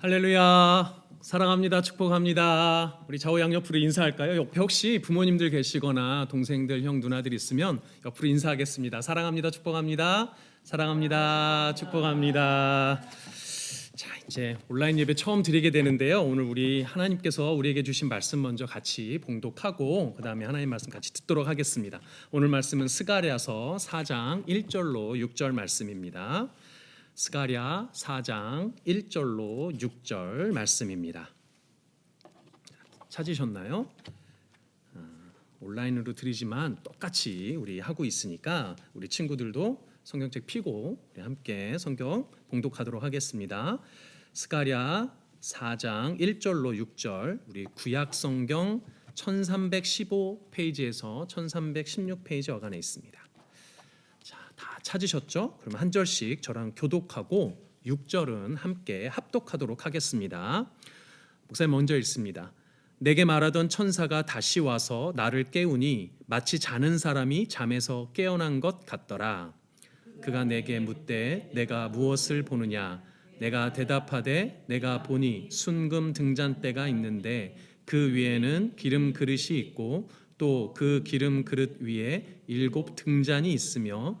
할렐루야. 사랑합니다. 축복합니다. 우리 좌우 양옆으로 인사할까요? 옆에 혹시 부모님들 계시거나 동생들, 형, 누나들 있으면 옆으로 인사하겠습니다. 사랑합니다. 축복합니다. 사랑합니다. 축복합니다. 자, 이제 온라인 예배 처음 드리게 되는데요. 오늘 우리 하나님께서 우리에게 주신 말씀 먼저 같이 봉독하고 그다음에 하나님 말씀 같이 듣도록 하겠습니다. 오늘 말씀은 스가랴서 4장 1절로 6절 말씀입니다. 스가랴 4장 1절로 6절 말씀입니다. 찾으셨나요? 아, 온라인으로 드리지만 똑같이 우리 하고 있으니까 우리 친구들도 성경책 피고 함께 성경 봉독하도록 하겠습니다. 스가랴 4장 1절로 6절 우리 구약 성경 1315페이지에서 1316페이지 어간에 있습니다. 자, 다 찾으셨죠? 그럼 한 절씩 저랑 교독하고 6절은 함께 합독하도록 하겠습니다. 목사님 먼저 읽습니다. 내게 말하던 천사가 다시 와서 나를 깨우니 마치 자는 사람이 잠에서 깨어난 것 같더라. 그가 내게 묻되 내가 무엇을 보느냐? 내가 대답하되 내가 보니 순금 등잔대가 있는데 그 위에는 기름 그릇이 있고 또 그 기름 그릇 위에 일곱 등잔이 있으며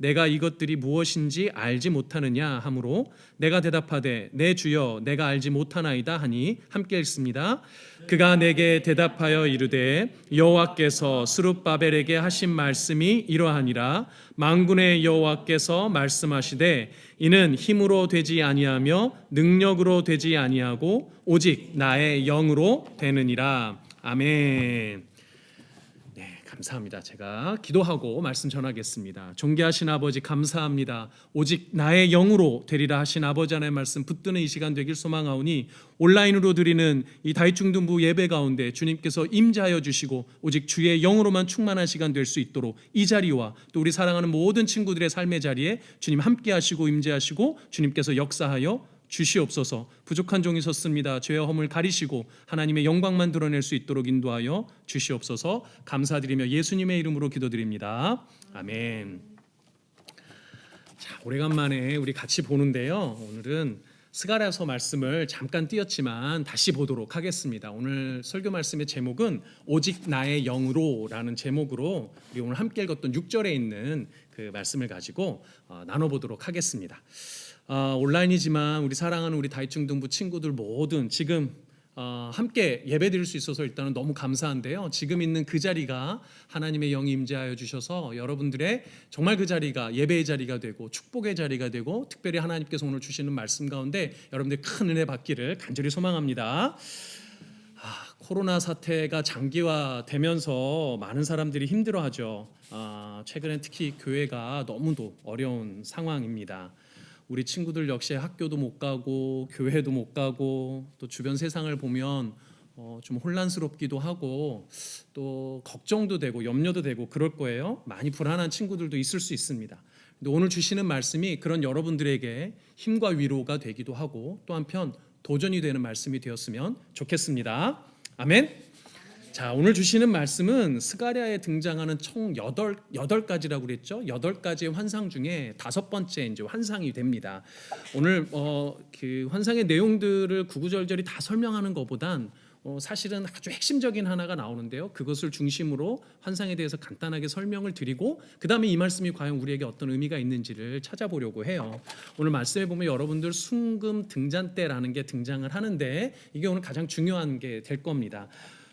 내가 이것들이 무엇인지 알지 못하느냐 하므로 내가 대답하되 내 주여 내가 알지 못하나이다 하니 함께 읽습니다. 그가 내게 대답하여 이르되 여호와께서 스룹바벨에게 하신 말씀이 이러하니라 망군의 여호와께서 말씀하시되 이는 힘으로 되지 아니하며 능력으로 되지 아니하고 오직 나의 영으로 되느니라 아멘. 네, 감사합니다. 제가 기도하고 말씀 전하겠습니다. 존귀하신 아버지 감사합니다. 오직 나의 영으로 되리라 하신 아버지 하나의 말씀 붙드는 이 시간 되길 소망하오니 온라인으로 드리는 이 다윗중등부 예배 가운데 주님께서 임재하여 주시고 오직 주의 영으로만 충만한 시간 될 수 있도록 이 자리와 또 우리 사랑하는 모든 친구들의 삶의 자리에 주님 함께 하시고 임재하시고 주님께서 역사하여 주시옵소서 부족한 종이 섰습니다. 죄와 허물 가리시고 하나님의 영광만 드러낼 수 있도록 인도하여 주시옵소서 감사드리며 예수님의 이름으로 기도드립니다. 아멘. 자, 오래간만에 우리 같이 보는데요. 오늘은 스가랴서 말씀을 잠깐 띄었지만 다시 보도록 하겠습니다. 오늘 설교 말씀의 제목은 오직 나의 영으로라는 제목으로 우리 오늘 함께 읽었던 6절에 있는 그 말씀을 가지고 어, 나눠 보도록 하겠습니다. 어, 온라인이지만 우리 사랑하는 우리 다이중등부 친구들 모든 지금 어, 함께 예배드릴 수 있어서 일단은 너무 감사한데요. 지금 있는 그 자리가 하나님의 영이 임재하여 주셔서 여러분들의 정말 그 자리가 예배의 자리가 되고 축복의 자리가 되고 특별히 하나님께서 오늘 주시는 말씀 가운데 여러분들 큰 은혜 받기를 간절히 소망합니다. 아, 코로나 사태가 장기화되면서 많은 사람들이 힘들어하죠. 아, 최근에 특히 교회가 너무도 어려운 상황입니다. 우리 친구들 역시 학교도 못 가고 교회도 못 가고 또 주변 세상을 보면 어, 좀 혼란스럽기도 하고 또 걱정도 되고 염려도 되고 그럴 거예요. 많이 불안한 친구들도 있을 수 있습니다. 근데 오늘 주시는 말씀이 그런 여러분들에게 힘과 위로가 되기도 하고 또 한편 도전이 되는 말씀이 되었으면 좋겠습니다. 아멘. 자, 오늘 주시는 말씀은 스가랴에 등장하는 총 여덟 여덟 가지라고 그랬죠. 여덟 가지의 환상 중에 다섯 번째 이제 환상이 됩니다. 오늘 어, 그 환상의 내용들을 구구절절히 다 설명하는 것보단 어, 사실은 아주 핵심적인 하나가 나오는데요. 그것을 중심으로 환상에 대해서 간단하게 설명을 드리고 그 다음에 이 말씀이 과연 우리에게 어떤 의미가 있는지를 찾아보려고 해요. 오늘 말씀에 보면 여러분들 순금 등잔대라는 게 등장을 하는데 이게 오늘 가장 중요한 게 될 겁니다.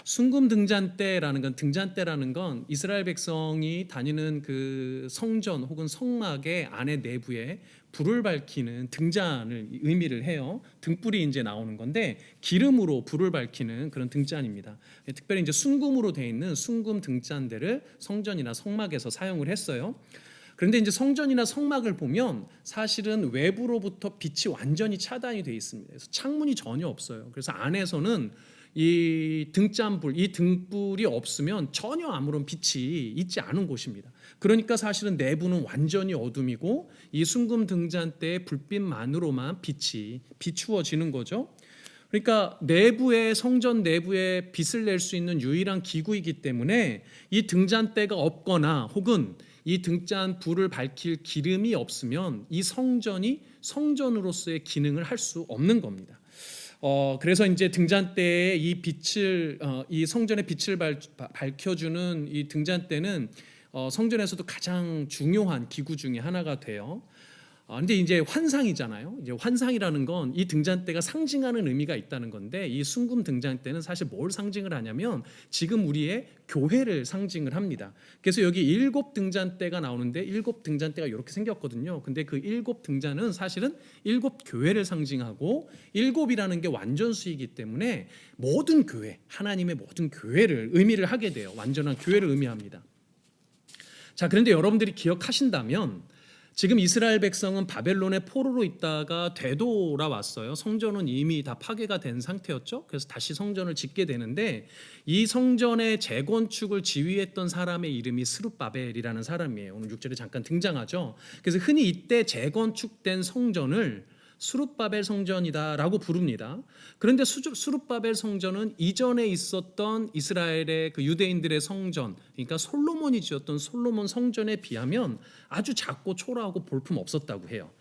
순금 등잔대라는 건 등잔대라는 건 이스라엘 백성이 다니는 그 성전 혹은 성막의 안에 내부에 불을 밝히는 등잔을 의미를 해요. 등불이 이제 나오는 건데 기름으로 불을 밝히는 그런 등잔입니다. 특별히 이제 순금으로 되어 있는 순금 등잔대를 성전이나 성막에서 사용을 했어요. 그런데 이제 성전이나 성막을 보면 사실은 외부로부터 빛이 완전히 차단이 되어 있습니다. 그래서 창문이 전혀 없어요. 그래서 안에서는 이 등잔불, 이 등불이 없으면 전혀 아무런 빛이 있지 않은 곳입니다. 그러니까 사실은 내부는 완전히 어둠이고 이 순금 등잔대의 불빛만으로만 빛이 비추어지는 거죠. 그러니까 내부에 성전 내부에 빛을 낼 수 있는 유일한 기구이기 때문에 이 등잔대가 없거나 혹은 이 등잔 불을 밝힐 기름이 없으면 이 성전이 성전으로서의 기능을 할 수 없는 겁니다. 어 그래서 이제 등잔대에 이 빛을 어, 이 성전의 빛을 밝, 밝혀주는 이 등잔대는 어, 성전에서도 가장 중요한 기구 중에 하나가 돼요. 아, 근데 이제 환상이잖아요. 이제 환상이라는 건 이 등잔대가 상징하는 의미가 있다는 건데 이 순금 등잔대는 사실 뭘 상징을 하냐면 지금 우리의 교회를 상징을 합니다. 그래서 여기 일곱 등잔대가 나오는데 일곱 등잔대가 이렇게 생겼거든요. 근데 그 일곱 등잔은 사실은 일곱 교회를 상징하고 일곱이라는 게 완전수이기 때문에 모든 교회, 하나님의 모든 교회를 의미를 하게 돼요. 완전한 교회를 의미합니다. 자, 그런데 여러분들이 기억하신다면 지금 이스라엘 백성은 바벨론의 포로로 있다가 되돌아왔어요. 성전은 이미 다 파괴가 된 상태였죠. 그래서 다시 성전을 짓게 되는데 이 성전의 재건축을 지휘했던 사람의 이름이 스룹바벨이라는 사람이에요. 오늘 6절에 잠깐 등장하죠. 그래서 흔히 이때 재건축된 성전을 수룹바벨 성전이다라고 부릅니다. 그런데 수룹바벨 성전은 이전에 있었던 이스라엘의 그 유대인들의 성전, 그러니까 솔로몬이 지었던 솔로몬 성전에 비하면 아주 작고 초라하고 볼품 없었다고 해요.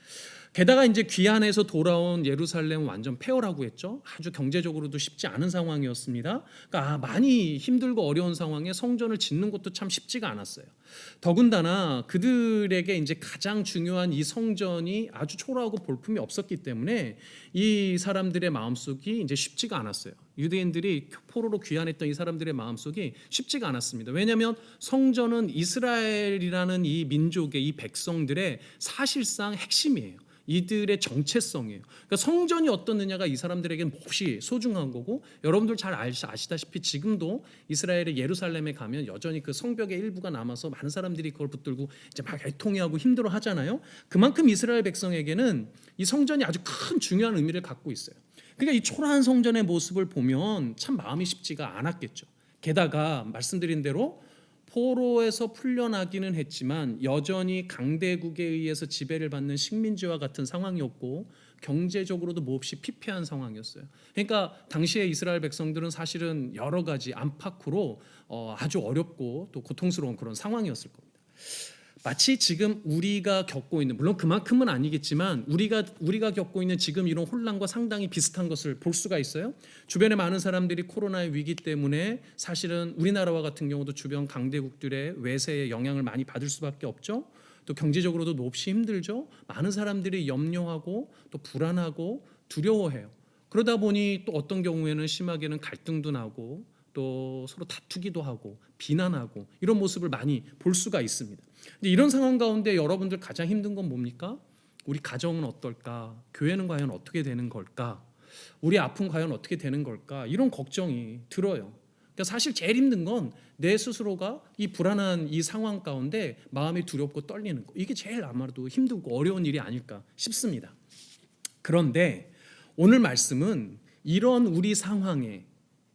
게다가 이제 귀환해서 돌아온 예루살렘은 완전 폐허라고 했죠. 아주 경제적으로도 쉽지 않은 상황이었습니다. 그러니까 아, 많이 힘들고 어려운 상황에 성전을 짓는 것도 참 쉽지가 않았어요. 더군다나 그들에게 이제 가장 중요한 이 성전이 아주 초라하고 볼품이 없었기 때문에 이 사람들의 마음속이 이제 쉽지가 않았어요. 유대인들이 포로로 귀환했던 이 사람들의 마음속이 쉽지가 않았습니다. 왜냐하면 성전은 이스라엘이라는 이 민족의 이 백성들의 사실상 핵심이에요. 이들의 정체성이에요. 그러니까 성전이 어떻느냐가 이 사람들에게는 몹시 소중한 거고 여러분들 잘 아시- 아시다시피 지금도 이스라엘의 예루살렘에 가면 여전히 그 성벽의 일부가 남아서 많은 사람들이 그걸 붙들고 이제 막 애통해하고 힘들어 하잖아요. 그만큼 이스라엘 백성에게는 이 성전이 아주 큰 중요한 의미를 갖고 있어요. 그러니까 이 초라한 성전의 모습을 보면 참 마음이 쉽지가 않았겠죠. 게다가 말씀드린 대로 포로에서 풀려나기는 했지만 여전히 강대국에 의해서 지배를 받는 식민지와 같은 상황이었고 경제적으로도 몹시 피폐한 상황이었어요. 그러니까 당시에 이스라엘 백성들은 사실은 여러 가지 안팎으로 어, 아주 어렵고 또 고통스러운 그런 상황이었을 겁니다. 마치 지금 우리가 겪고 있는 물론 그만큼은 아니겠지만 우리가 우리가 겪고 있는 지금 이런 혼란과 상당히 비슷한 것을 볼 수가 있어요. 주변에 많은 사람들이 코로나의 위기 때문에 사실은 우리나라와 같은 경우도 주변 강대국들의 외세의 영향을 많이 받을 수밖에 없죠. 또 경제적으로도 몹시 힘들죠. 많은 사람들이 염려하고 또 불안하고 두려워해요. 그러다 보니 또 어떤 경우에는 심하게는 갈등도 나고 또 서로 다투기도 하고 비난하고 이런 모습을 많이 볼 수가 있습니다. 이런 상황 가운데 여러분들 가장 힘든 건 뭡니까? 우리 가정은 어떨까? 교회는 과연 어떻게 되는 걸까? 우리 아픔 과연 어떻게 되는 걸까? 이런 걱정이 들어요. 그러니까 사실 제일 힘든 건 내 스스로가 이 불안한 이 상황 가운데 마음이 두렵고 떨리는 거. 이게 제일 아마도 힘들고 어려운 일이 아닐까 싶습니다. 그런데 오늘 말씀은 이런 우리 상황에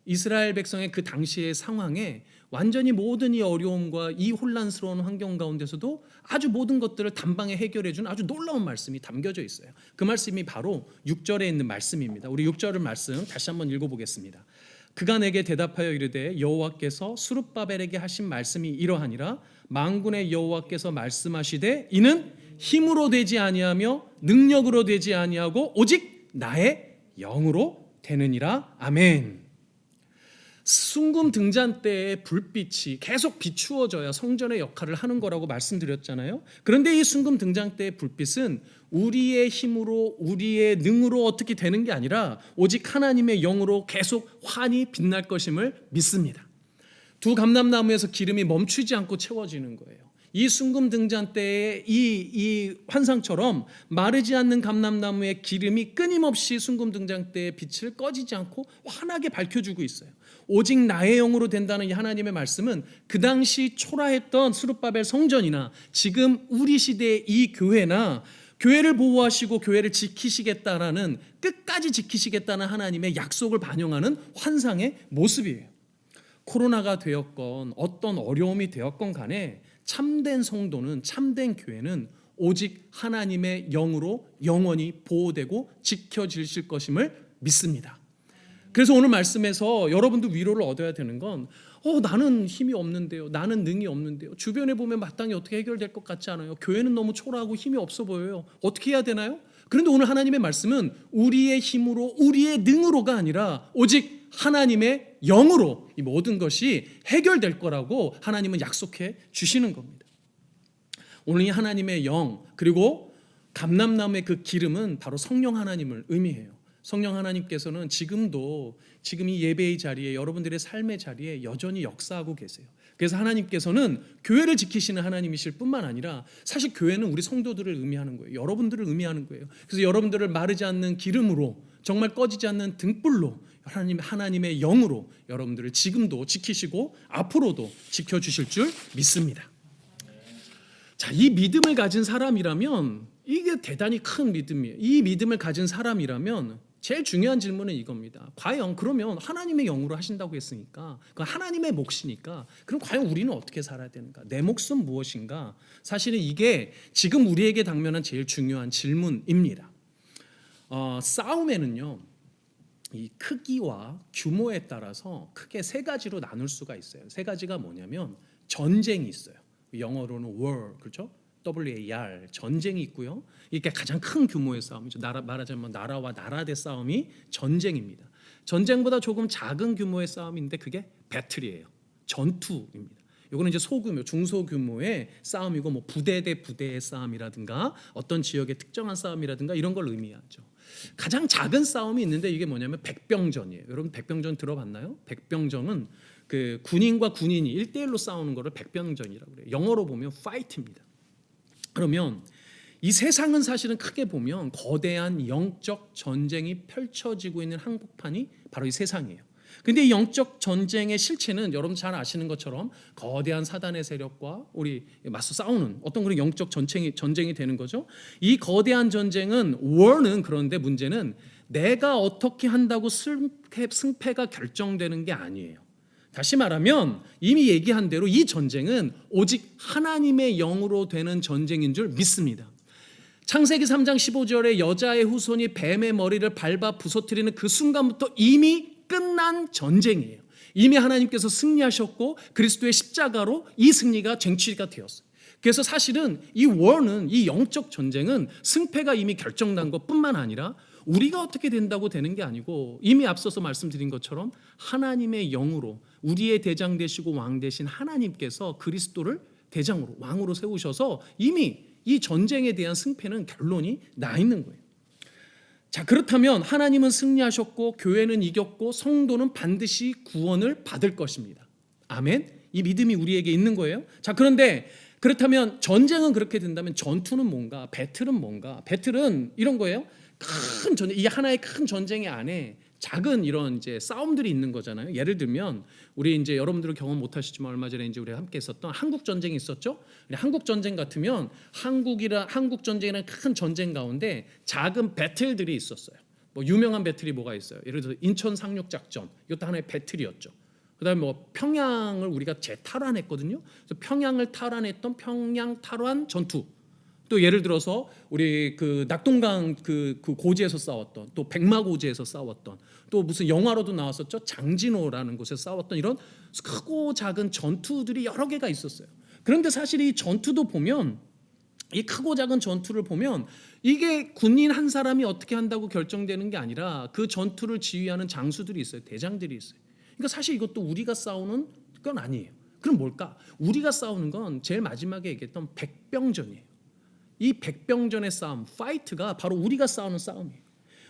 이스라엘 백성의 그 당시의 상황에 완전히 모든 이 어려움과 이 혼란스러운 환경 가운데서도 아주 모든 것들을 단방에 해결해 준 아주 놀라운 말씀이 담겨져 있어요. 그 말씀이 바로 6절에 있는 말씀입니다. 우리 6절의 말씀 다시 한번 읽어 보겠습니다. 그가 내게 대답하여 이르되 여호와께서 수룹바벨에게 하신 말씀이 이러하니라 만군의 여호와께서 말씀하시되 이는 힘으로 되지 아니하며 능력으로 되지 아니하고 오직 나의 영으로 되느니라 아멘. 순금 등잔대의 불빛이 계속 비추어져야 성전의 역할을 하는 거라고 말씀드렸잖아요. 그런데 이 순금 등잔대의 불빛은 우리의 힘으로 우리의 능으로 어떻게 되는 게 아니라 오직 하나님의 영으로 계속 환히 빛날 것임을 믿습니다. 두 감람나무에서 기름이 멈추지 않고 채워지는 거예요. 이 순금 등잔대의 이, 이 환상처럼 마르지 않는 감람나무의 기름이 끊임없이 순금 등잔대의 빛을 꺼지지 않고 환하게 밝혀주고 있어요. 오직 나의 영으로 된다는 이 하나님의 말씀은 그 당시 초라했던 수룹바벨 성전이나 지금 우리 시대의 이 교회나 교회를 보호하시고 교회를 지키시겠다라는 끝까지 지키시겠다는 하나님의 약속을 반영하는 환상의 모습이에요. 코로나가 되었건 어떤 어려움이 되었건 간에 참된 성도는 참된 교회는 오직 하나님의 영으로 영원히 보호되고 지켜지실 것임을 믿습니다. 그래서 오늘 말씀에서 여러분도 위로를 얻어야 되는 건 어, 나는 힘이 없는데요. 나는 능이 없는데요. 주변에 보면 마땅히 어떻게 해결될 것 같지 않아요. 교회는 너무 초라하고 힘이 없어 보여요. 어떻게 해야 되나요? 그런데 오늘 하나님의 말씀은 우리의 힘으로 우리의 능으로가 아니라 오직 하나님의 영으로 이 모든 것이 해결될 거라고 하나님은 약속해 주시는 겁니다. 오늘 이 하나님의 영 그리고 감람나무의 그 기름은 바로 성령 하나님을 의미해요. 성령 하나님께서는 지금도 지금 이 예배의 자리에 여러분들의 삶의 자리에 여전히 역사하고 계세요. 그래서 하나님께서는 교회를 지키시는 하나님이실 뿐만 아니라 사실 교회는 우리 성도들을 의미하는 거예요. 여러분들을 의미하는 거예요. 그래서 여러분들을 마르지 않는 기름으로 정말 꺼지지 않는 등불로 하나님 하나님의 영으로 여러분들을 지금도 지키시고 앞으로도 지켜 주실 줄 믿습니다. 자, 이 믿음을 가진 사람이라면 이게 대단히 큰 믿음이에요. 이 믿음을 가진 사람이라면 제일 중요한 질문은 이겁니다. 과연 그러면 하나님의 영으로 하신다고 했으니까 그 하나님의 몫이니까 그럼 과연 우리는 어떻게 살아야 되는가? 내 몫은 무엇인가? 사실은 이게 지금 우리에게 당면한 제일 중요한 질문입니다. 어, 싸움에는요. 이 크기와 규모에 따라서 크게 세 가지로 나눌 수가 있어요. 세 가지가 뭐냐면 전쟁이 있어요. 영어로는 war 그렇죠? WAR 전쟁이 있고요. 이게 가장 큰 규모의 싸움이죠. 나라 말하자면 나라와 나라 대 싸움이 전쟁입니다. 전쟁보다 조금 작은 규모의 싸움인데 그게 배틀이에요. 전투입니다. 요거는 이제 소규모, 중소 규모의 싸움이고 뭐 부대 대 부대의 싸움이라든가 어떤 지역의 특정한 싸움이라든가 이런 걸 의미하죠. 가장 작은 싸움이 있는데 이게 뭐냐면 백병전이에요. 여러분 백병전 들어봤나요? 백병전은 그 군인과 군인이 1대1로 싸우는 거를 백병전이라고 그래요. 영어로 보면 fight입니다. 그러면 이 세상은 사실은 크게 보면 거대한 영적 전쟁이 펼쳐지고 있는 한복판이 바로 이 세상이에요. 근데 이 영적 전쟁의 실체는 여러분 잘 아시는 것처럼 거대한 사단의 세력과 우리 맞서 싸우는 어떤 그런 영적 전쟁이 전쟁이 되는 거죠. 이 거대한 전쟁은 war는 그런데 문제는 내가 어떻게 한다고 승패, 승패가 결정되는 게 아니에요. 다시 말하면 이미 얘기한 대로 이 전쟁은 오직 하나님의 영으로 되는 전쟁인 줄 믿습니다. 창세기 3장 15절에 여자의 후손이 뱀의 머리를 밟아 부서뜨리는 그 순간부터 이미 끝난 전쟁이에요. 이미 하나님께서 승리하셨고 그리스도의 십자가로 이 승리가 쟁취가 되었어요. 그래서 사실은 이 월은 이 영적 전쟁은 승패가 이미 결정난 것뿐만 아니라 우리가 어떻게 된다고 되는 게 아니고 이미 앞서서 말씀드린 것처럼 하나님의 영으로 우리의 대장 되시고 왕 되신 하나님께서 그리스도를 대장으로 왕으로 세우셔서 이미 이 전쟁에 대한 승패는 결론이 나 있는 거예요. 자, 그렇다면 하나님은 승리하셨고 교회는 이겼고 성도는 반드시 구원을 받을 것입니다. 아멘. 이 믿음이 우리에게 있는 거예요. 자, 그런데 그렇다면 전쟁은 그렇게 된다면 전투는 뭔가? 배틀은 뭔가? 배틀은 이런 거예요. 큰 전쟁, 이 하나의 큰 전쟁의 안에 작은 이런 이제 싸움들이 있는 거잖아요. 예를 들면 우리 이제 여러분들은 경험 못 하시지만 얼마 전에 이제 우리 함께 있었던 한국 전쟁이 있었죠. 한국 전쟁 같으면 한국이라 한국 전쟁이라는 큰 전쟁 가운데 작은 배틀들이 있었어요. 뭐 유명한 배틀이 뭐가 있어요? 예를 들어 인천 상륙 작전 이것도 하나의 배틀이었죠. 그다음에 뭐 평양을 우리가 재탈환했거든요. 그래서 평양을 탈환했던 평양 탈환 전투. 또 예를 들어서 우리 그 낙동강 그, 그 고지에서 싸웠던 또 백마 고지에서 싸웠던 또 무슨 영화로도 나왔었죠 장진호라는 곳에서 싸웠던 이런 크고 작은 전투들이 여러 개가 있었어요. 그런데 사실 이 전투도 보면 이 크고 작은 전투를 보면 이게 군인 한 사람이 어떻게 한다고 결정되는 게 아니라 그 전투를 지휘하는 장수들이 있어요. 대장들이 있어요. 그러니까 사실 이것도 우리가 싸우는 건 아니에요. 그럼 뭘까? 우리가 싸우는 건 제일 마지막에 얘기했던 백병전이에요. 이 백병전의 싸움, 파이트가 바로 우리가 싸우는 싸움이에요.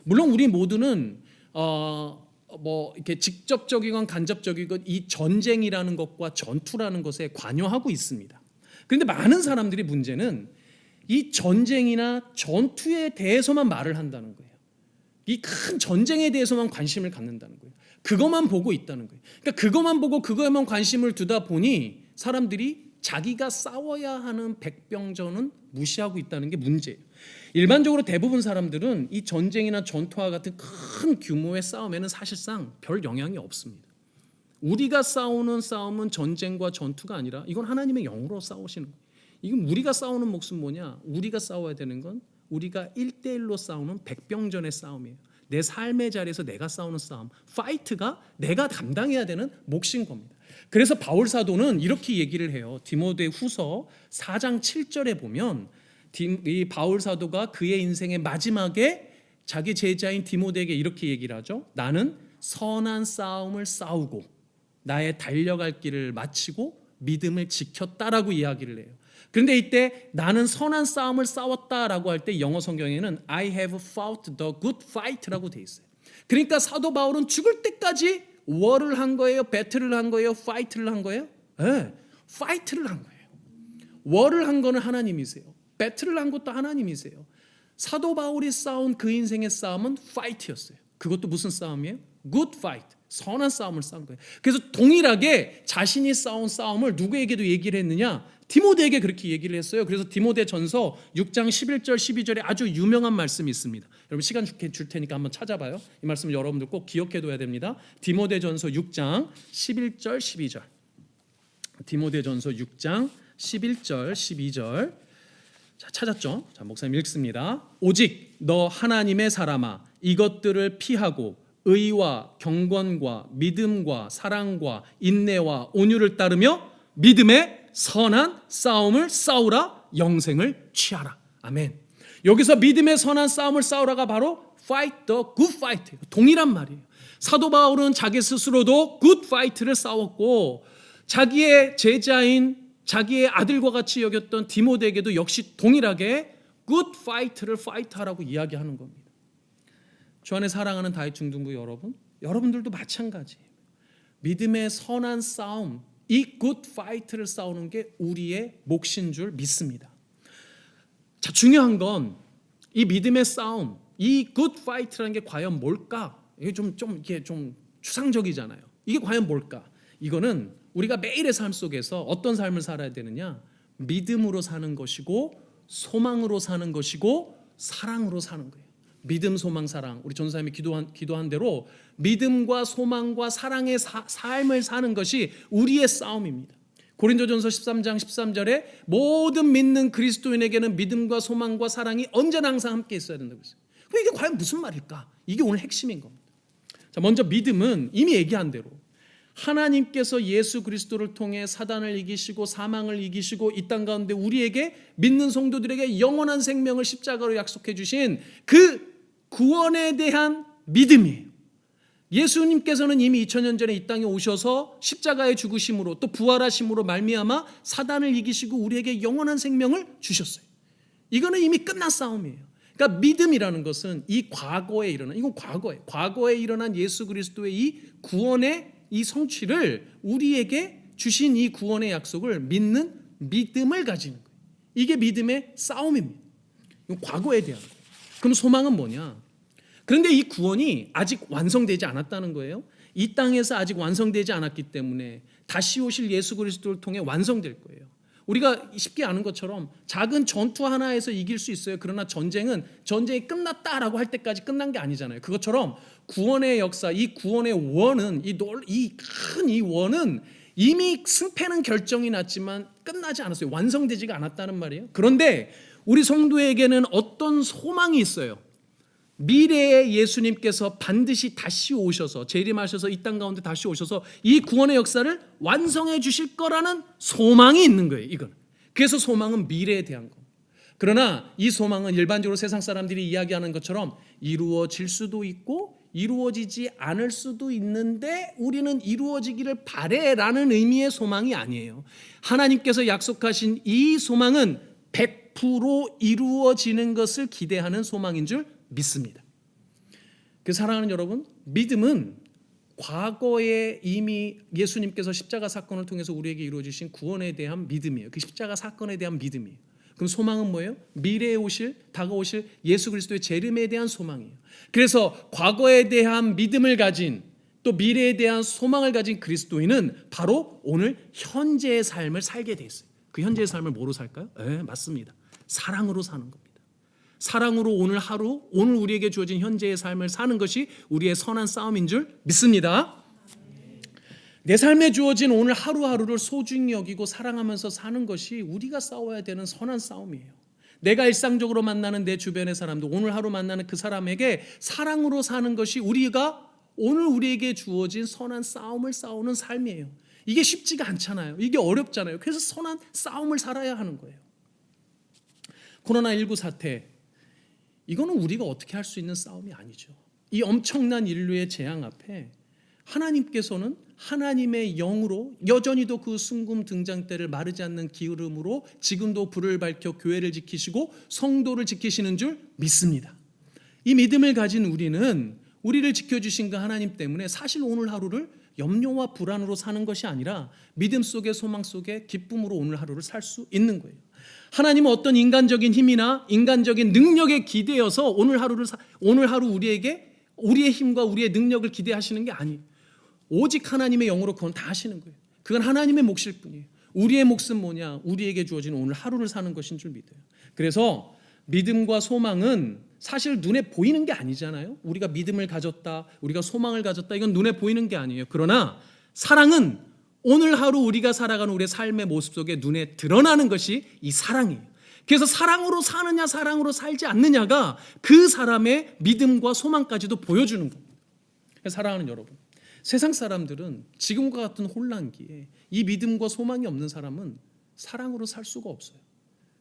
물론 우리 모두는 어 뭐 이렇게 직접적이건 간접적이건 이 전쟁이라는 것과 전투라는 것에 관여하고 있습니다. 그런데 많은 사람들이 문제는 이 전쟁이나 전투에 대해서만 말을 한다는 거예요. 이 큰 전쟁에 대해서만 관심을 갖는다는 거예요. 그것만 보고 있다는 거예요. 그러니까 그것만 보고 그거에만 관심을 두다 보니 사람들이 자기가 싸워야 하는 백병전은 무시하고 있다는 게 문제예요. 일반적으로 대부분 사람들은 이 전쟁이나 전투와 같은 큰 규모의 싸움에는 사실상 별 영향이 없습니다. 우리가 싸우는 싸움은 전쟁과 전투가 아니라 이건 하나님의 영으로 싸우시는 거예요. 이건 우리가 싸우는 몫은 뭐냐? 우리가 싸워야 되는 건 우리가 1대1로 싸우는 백병전의 싸움이에요. 내 삶의 자리에서 내가 싸우는 싸움, 파이트가 내가 감당해야 되는 몫인 겁니다. 그래서 바울 사도는 이렇게 얘기를 해요. 디모데 후서 4장 7절에 보면 이 바울 사도가 그의 인생의 마지막에 자기 제자인 디모데에게 이렇게 얘기를 하죠. 나는 선한 싸움을 싸우고 나의 달려갈 길을 마치고 믿음을 지켰다라고 이야기를 해요. 그런데 이때 나는 선한 싸움을 싸웠다라고 할 때 영어 성경에는 I have fought the good fight라고 돼 있어요. 그러니까 사도 바울은 죽을 때까지 워를 한 거예요, 배틀을 한 거예요, 파이트를 한 거예요. 예, 네, 파이트를 한 거예요. 워를 한 거는 하나님이세요. 배틀을 한 것도 하나님이세요. 사도 바울이 싸운 그 인생의 싸움은 파이트였어요. 그것도 무슨 싸움이에요? good fight. 선한 싸움을 싸운 거예요. 그래서 동일하게 자신이 싸운 싸움을 누구에게도 얘기를 했느냐? 디모데에게 그렇게 얘기를 했어요. 그래서 디모데 전서 6장 11절 12절에 아주 유명한 말씀이 있습니다. 여러분 시간 줄 테니까 한번 찾아봐요. 이 말씀을 여러분들 꼭 기억해둬야 됩니다. 디모데 전서 6장 11절 12절. 디모데 전서 6장 11절 12절. 자, 찾았죠? 자, 목사님 읽습니다. 오직 너 하나님의 사람아 이것들을 피하고 의와 경건과 믿음과 사랑과 인내와 온유를 따르며 믿음의 선한 싸움을 싸우라 영생을 취하라. 아멘. 여기서 믿음의 선한 싸움을 싸우라가 바로 fight the good fight. 동일한 말이에요. 사도 바울은 자기 스스로도 good fight를 싸웠고 자기의 제자인 자기의 아들과 같이 여겼던 디모데에게도 역시 동일하게 good fight를 fight하라고 이야기하는 겁니다. 주 안에 사랑하는 다윗 중등부 여러분, 여러분들도 마찬가지예요. 믿음의 선한 싸움, 이 good fight를 싸우는 게 우리의 몫인 줄 믿습니다. 자, 중요한 건 이 믿음의 싸움, 이 good fight라는 게 과연 뭘까? 이게 좀, 좀 이게 좀 추상적이잖아요. 이게 과연 뭘까? 이거는 우리가 매일의 삶 속에서 어떤 삶을 살아야 되느냐? 믿음으로 사는 것이고 소망으로 사는 것이고 사랑으로 사는 거예요. 믿음, 소망, 사랑. 우리 전사님이 기도한 기도한 대로 믿음과 소망과 사랑의 사, 삶을 사는 것이 우리의 싸움입니다. 고린도전서 13장 13절에 모든 믿는 그리스도인에게는 믿음과 소망과 사랑이 언제나 항상 함께 있어야 된다고 했어요. 그럼 이게 과연 무슨 말일까? 이게 오늘 핵심인 겁니다. 자, 먼저 믿음은 이미 얘기한 대로 하나님께서 예수 그리스도를 통해 사단을 이기시고 사망을 이기시고 이 땅 가운데 우리에게 믿는 성도들에게 영원한 생명을 십자가로 약속해 주신 그 구원에 대한 믿음이에요. 예수님께서는 이미 2000년 전에 이 땅에 오셔서 십자가의 죽으심으로 또 부활하심으로 말미암아 사단을 이기시고 우리에게 영원한 생명을 주셨어요. 이거는 이미 끝난 싸움이에요. 그러니까 믿음이라는 것은 이 과거에 일어난 이건 과거에 과거에 일어난 예수 그리스도의 이 구원의 이 성취를 우리에게 주신 이 구원의 약속을 믿는 믿음을 가지는 거예요. 이게 믿음의 싸움입니다. 과거에 대한 거예요. 그럼 소망은 뭐냐? 그런데 이 구원이 아직 완성되지 않았다는 거예요. 이 땅에서 아직 완성되지 않았기 때문에 다시 오실 예수 그리스도를 통해 완성될 거예요. 우리가 쉽게 아는 것처럼 작은 전투 하나에서 이길 수 있어요. 그러나 전쟁은 전쟁이 끝났다라고 할 때까지 끝난 게 아니잖아요. 그것처럼 구원의 역사, 이 구원의 원은 이큰이 원은 이미 승패는 결정이 났지만 끝나지 않았어요. 완성되지가 않았다는 말이에요. 그런데 우리 성도에게는 어떤 소망이 있어요. 미래에 예수님께서 반드시 다시 오셔서 재림하셔서 이 땅 가운데 다시 오셔서 이 구원의 역사를 완성해 주실 거라는 소망이 있는 거예요. 이건. 그래서 소망은 미래에 대한 거. 그러나 이 소망은 일반적으로 세상 사람들이 이야기하는 것처럼 이루어질 수도 있고 이루어지지 않을 수도 있는데 우리는 이루어지기를 바래라는 의미의 소망이 아니에요. 하나님께서 약속하신 이 소망은 100% 이루어지는 것을 기대하는 소망인 줄 믿습니다. 그 사랑하는 여러분, 믿음은 과거에 이미 예수님께서 십자가 사건을 통해서 우리에게 이루어지신 구원에 대한 믿음이에요. 그 십자가 사건에 대한 믿음이에요. 그럼 소망은 뭐예요? 미래에 오실 다가오실 예수 그리스도의 재림에 대한 소망이에요. 그래서 과거에 대한 믿음을 가진 또 미래에 대한 소망을 가진 그리스도인은 바로 오늘 현재의 삶을 살게 돼 있어요. 그 현재의 삶을 뭐로 살까요? 네, 맞습니다. 사랑으로 사는 겁니다. 사랑으로 오늘 하루, 오늘 우리에게 주어진 현재의 삶을 사는 것이 우리의 선한 싸움인 줄 믿습니다. 내 삶에 주어진 오늘 하루하루를 소중히 여기고 사랑하면서 사는 것이 우리가 싸워야 되는 선한 싸움이에요. 내가 일상적으로 만나는 내 주변의 사람들, 오늘 하루 만나는 그 사람에게 사랑으로 사는 것이 우리가 오늘 우리에게 주어진 선한 싸움을 싸우는 삶이에요. 이게 쉽지가 않잖아요. 이게 어렵잖아요. 그래서 선한 싸움을 살아야 하는 거예요. 코로나19 사태, 이거는 우리가 어떻게 할 수 있는 싸움이 아니죠. 이 엄청난 인류의 재앙 앞에 하나님께서는 하나님의 영으로 여전히도 그 순금 등장대를 마르지 않는 기름으로 지금도 불을 밝혀 교회를 지키시고 성도를 지키시는 줄 믿습니다. 이 믿음을 가진 우리는 우리를 지켜주신 그 하나님 때문에 사실 오늘 하루를 염려와 불안으로 사는 것이 아니라 믿음 속에 소망 속에 기쁨으로 오늘 하루를 살 수 있는 거예요. 하나님은 어떤 인간적인 힘이나 인간적인 능력에 기대어서 오늘 하루를 사, 오늘 하루 우리에게 우리의 힘과 우리의 능력을 기대하시는 게 아니에요. 오직 하나님의 영으로 그건 다 하시는 거예요. 그건 하나님의 몫일 뿐이에요. 우리의 몫은 뭐냐? 우리에게 주어진 오늘 하루를 사는 것인 줄 믿어요. 그래서 믿음과 소망은 사실 눈에 보이는 게 아니잖아요. 우리가 믿음을 가졌다, 우리가 소망을 가졌다, 이건 눈에 보이는 게 아니에요. 그러나 사랑은 오늘 하루 우리가 살아가는 우리의 삶의 모습 속에 눈에 드러나는 것이 이 사랑이에요. 그래서 사랑으로 사느냐, 사랑으로 살지 않느냐가 그 사람의 믿음과 소망까지도 보여주는 겁니다. 사랑하는 여러분, 세상 사람들은 지금과 같은 혼란기에 이 믿음과 소망이 없는 사람은 사랑으로 살 수가 없어요.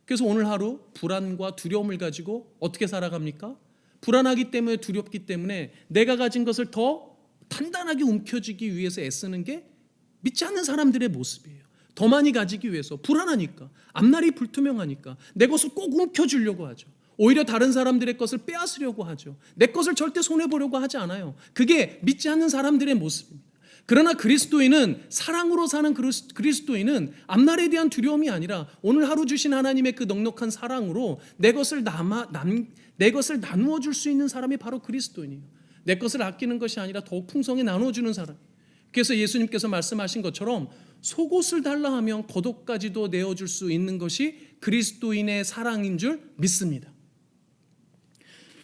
그래서 오늘 하루 불안과 두려움을 가지고 어떻게 살아갑니까? 불안하기 때문에 두렵기 때문에 내가 가진 것을 더 단단하게 움켜쥐기 위해서 애쓰는 게 믿지 않는 사람들의 모습이에요. 더 많이 가지기 위해서 불안하니까 앞날이 불투명하니까 내 것을 꼭 움켜쥐려고 하죠. 오히려 다른 사람들의 것을 빼앗으려고 하죠. 내 것을 절대 손해 보려고 하지 않아요. 그게 믿지 않는 사람들의 모습입니다. 그러나 그리스도인은 사랑으로 사는 그리스도인은 앞날에 대한 두려움이 아니라 오늘 하루 주신 하나님의 그 넉넉한 사랑으로 내 것을 남아 남, 내 것을 나누어 줄 수 있는 사람이 바로 그리스도인이에요. 내 것을 아끼는 것이 아니라 더욱 풍성히 나눠 주는 사람. 그래서 예수님께서 말씀하신 것처럼 속옷을 달라 하면 겉옷까지도 내어 줄 수 있는 것이 그리스도인의 사랑인 줄 믿습니다.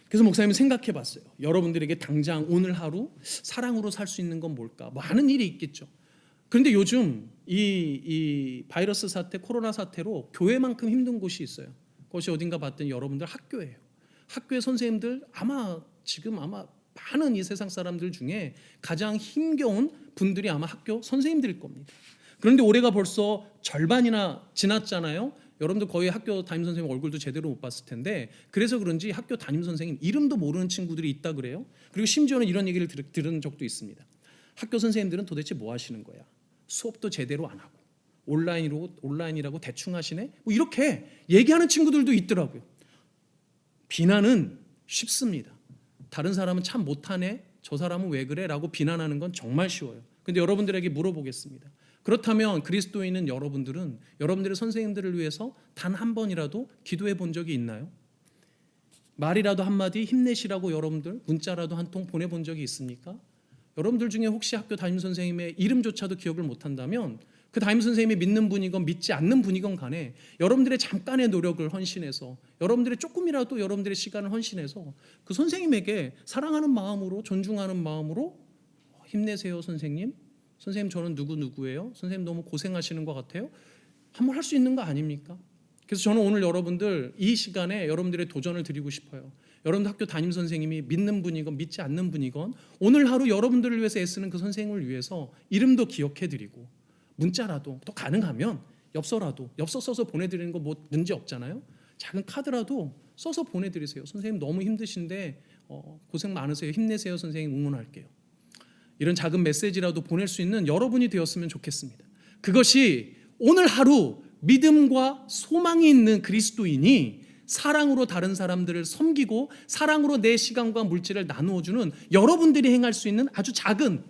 그래서 목사님이 생각해 봤어요. 여러분들에게 당장 오늘 하루 사랑으로 살 수 있는 건 뭘까? 많은 일이 있겠죠. 그런데 요즘 이, 이 바이러스 사태, 코로나 사태로 교회만큼 힘든 곳이 있어요. 그것이 어딘가 봤더니 여러분들 학교예요. 학교의 선생님들 아마 지금 아마 많은 이 세상 사람들 중에 가장 힘겨운 분들이 아마 학교 선생님들일 겁니다. 그런데 올해가 벌써 절반이나 지났잖아요. 여러분들 거의 학교 담임 선생님 얼굴도 제대로 못 봤을 텐데 그래서 그런지 학교 담임 선생님 이름도 모르는 친구들이 있다 그래요. 그리고 심지어는 이런 얘기를 들, 들은 적도 있습니다. 학교 선생님들은 도대체 뭐 하시는 거야? 수업도 제대로 안 하고 온라인으로 온라인이라고 대충 하시네? 뭐 이렇게 얘기하는 친구들도 있더라고요. 비난은 쉽습니다. 다른 사람은 참 못하네. 저 사람은 왜 그래?라고 비난하는 건 정말 쉬워요. 근데 여러분들에게 물어보겠습니다. 그렇다면 그리스도인은 여러분들은 여러분들의 선생님들을 위해서 단 한 번이라도 기도해 본 적이 있나요? 말이라도 한마디 힘내시라고 여러분들 문자라도 한 통 보내본 적이 있습니까? 여러분들 중에 혹시 학교 담임 선생님의 이름조차도 기억을 못한다면 그 담임 선생님이 믿는 분이건 믿지 않는 분이건 간에 여러분들의 잠깐의 노력을 헌신해서 여러분들의 조금이라도 여러분들의 시간을 헌신해서 그 선생님에게 사랑하는 마음으로 존중하는 마음으로 힘내세요 선생님 선생님 저는 누구 누구예요? 선생님 너무 고생하시는 것 같아요. 한번 할 수 있는 거 아닙니까? 그래서 저는 오늘 여러분들 이 시간에 여러분들의 도전을 드리고 싶어요. 여러분들 학교 담임 선생님이 믿는 분이건 믿지 않는 분이건 오늘 하루 여러분들을 위해서 애쓰는 그 선생님을 위해서 이름도 기억해 드리고 문자라도 또 가능하면 엽서라도 엽서 써서 보내드리는 거 뭐 문제 없잖아요. 작은 카드라도 써서 보내드리세요. 선생님 너무 힘드신데 어, 고생 많으세요. 힘내세요. 선생님 응원할게요. 이런 작은 메시지라도 보낼 수 있는 여러분이 되었으면 좋겠습니다. 그것이 오늘 하루 믿음과 소망이 있는 그리스도인이 사랑으로 다른 사람들을 섬기고 사랑으로 내 시간과 물질을 나누어 주는 여러분들이 행할 수 있는 아주 작은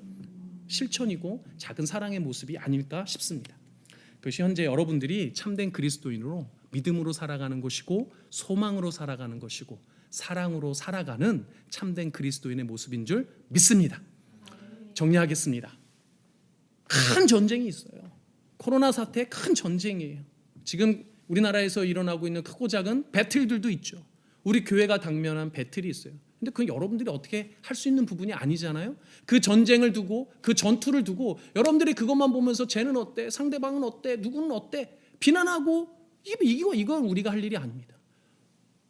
실천이고 작은 사랑의 모습이 아닐까 싶습니다. 그것이 현재 여러분들이 참된 그리스도인으로 믿음으로 살아가는 것이고 소망으로 살아가는 것이고 사랑으로 살아가는 참된 그리스도인의 모습인 줄 믿습니다. 정리하겠습니다. 큰 전쟁이 있어요. 코로나 사태 큰 전쟁이에요. 지금 우리나라에서 일어나고 있는 크고 작은 배틀들도 있죠. 우리 교회가 당면한 배틀이 있어요. 근데 그건 여러분들이 어떻게 할 수 있는 부분이 아니잖아요. 그 전쟁을 두고 그 전투를 두고 여러분들이 그것만 보면서 쟤는 어때? 상대방은 어때? 누구는 어때? 비난하고 이거 이건 우리가 할 일이 아닙니다.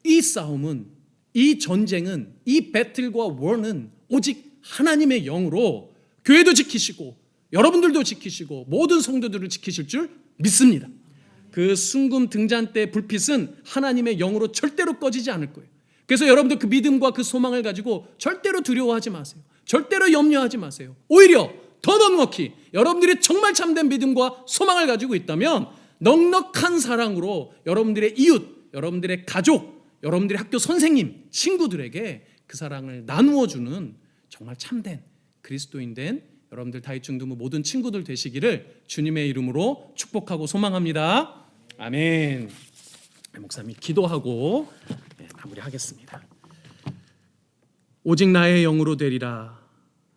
이 싸움은 이 전쟁은 이 배틀과 워는 오직 하나님의 영으로 교회도 지키시고 여러분들도 지키시고 모든 성도들을 지키실 줄 믿습니다. 그 순금 등잔 때 불빛은 하나님의 영으로 절대로 꺼지지 않을 거예요. 그래서 여러분들 그 믿음과 그 소망을 가지고 절대로 두려워하지 마세요. 절대로 염려하지 마세요. 오히려 더 넉넉히 여러분들이 정말 참된 믿음과 소망을 가지고 있다면 넉넉한 사랑으로 여러분들의 이웃, 여러분들의 가족, 여러분들의 학교 선생님, 친구들에게 그 사랑을 나누어 주는 정말 참된 그리스도인 된 여러분들 다이중두무 모든 친구들 되시기를 주님의 이름으로 축복하고 소망합니다. 아멘. 목사님 기도하고 네, 마무리하겠습니다. 오직 나의 영으로 되리라.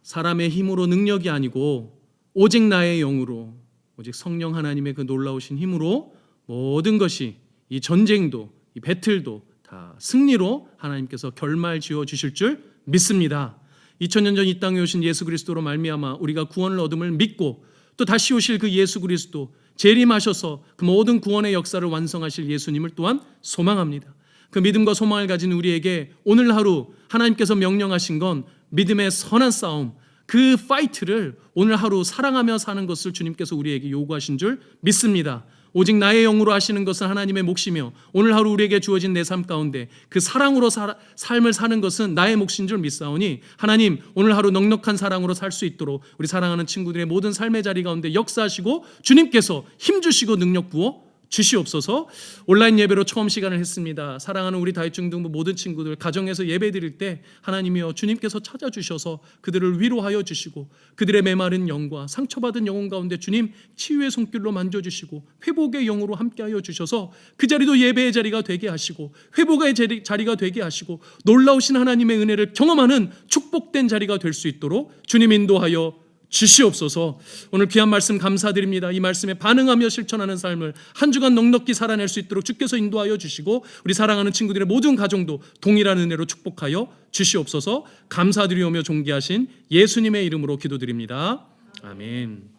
사람의 힘으로 능력이 아니고 오직 나의 영으로 오직 성령 하나님의 그 놀라우신 힘으로 모든 것이 이 전쟁도 이 배틀도 다 승리로 하나님께서 결말 지어 주실 줄 믿습니다. 2000년 전 이 땅에 오신 예수 그리스도로 말미암아 우리가 구원을 얻음을 믿고 또 다시 오실 그 예수 그리스도 재림하셔서 그 모든 구원의 역사를 완성하실 예수님을 또한 소망합니다. 그 믿음과 소망을 가진 우리에게 오늘 하루 하나님께서 명령하신 건 믿음의 선한 싸움 그 파이트를 오늘 하루 사랑하며 사는 것을 주님께서 우리에게 요구하신 줄 믿습니다. 오직 나의 영으로 하시는 것은 하나님의 몫이며 오늘 하루 우리에게 주어진 내 삶 가운데 그 사랑으로 살, 삶을 사는 것은 나의 몫인 줄 믿사오니 하나님 오늘 하루 넉넉한 사랑으로 살 수 있도록 우리 사랑하는 친구들의 모든 삶의 자리 가운데 역사하시고 주님께서 힘 주시고 능력 부어 주시옵소서 온라인 예배로 처음 시간을 했습니다. 사랑하는 우리 다이중등부 모든 친구들 가정에서 예배 드릴 때 하나님이여 주님께서 찾아주셔서 그들을 위로하여 주시고 그들의 메마른 영과 상처받은 영혼 가운데 주님 치유의 손길로 만져주시고 회복의 영으로 함께하여 주셔서 그 자리도 예배의 자리가 되게 하시고 회복의 자리, 자리가 되게 하시고 놀라우신 하나님의 은혜를 경험하는 축복된 자리가 될 수 있도록 주님 인도하여 주시옵소서. 오늘 귀한 말씀 감사드립니다. 이 말씀에 반응하며 실천하는 삶을 한 주간 넉넉히 살아낼 수 있도록 주께서 인도하여 주시고 우리 사랑하는 친구들의 모든 가정도 동일한 은혜로 축복하여 주시옵소서. 감사드리오며 존귀하신 예수님의 이름으로 기도드립니다. 아멘.